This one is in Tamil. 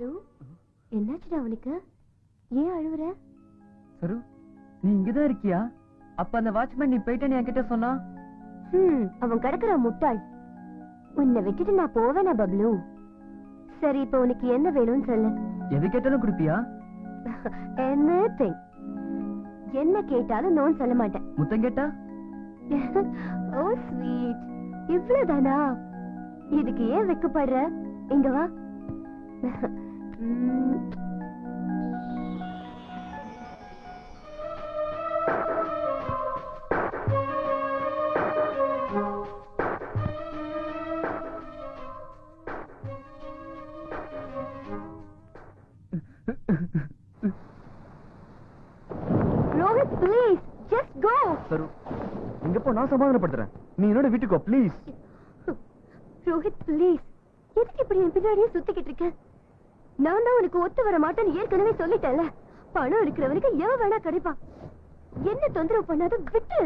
என்னாச்சுடா அவனுக்கு? ஏன் அழுவுற? சரு நீ இங்கதான் இருக்கியா? அப்ப அந்த வாட்ச்மேன் நீ போயிட்டேன்னு என்கிட்ட சொன்னா? அவன் கிடக்குற முட்டாள். உன்னை விட்டுட்டு நான் போவேனா பப்ளு? சரி இப்ப உனக்கு என்ன வேணும்னு சொல்லு. எது கேட்டாலும் கொடுப்பியா? எனிதிங் என்ன கேட்டாலும் நோன்னு சொல்ல மாட்டேன். முத்தம் கேட்டா? ஓ ஸ்வீட் இவ்வளவுதானா? இதுக்கு ஏன் வெக்கப்படுற இங்க வா. ரோஹித் ப்ளீஸ் ஜஸ்ட் கோ சரு போ நான் சமாதானப்படுத்துறேன். நீ என்னோட வீட்டுக்கோ ப்ளீஸ் ரோஹித் ப்ளீஸ் எதுக்கு இப்படி என் பின்னாடியே சுத்திக்கிட்டு இருக்க? நான் தான் உனக்கு ஒத்து வர மாட்டேன்னு ஏற்கனவே சொல்லிட்டேன்ல. பணம் இருக்கிறவனுக்கு எவ வேணா கிடைப்பான். என்ன தொந்தரவு பண்ணாத விட்டு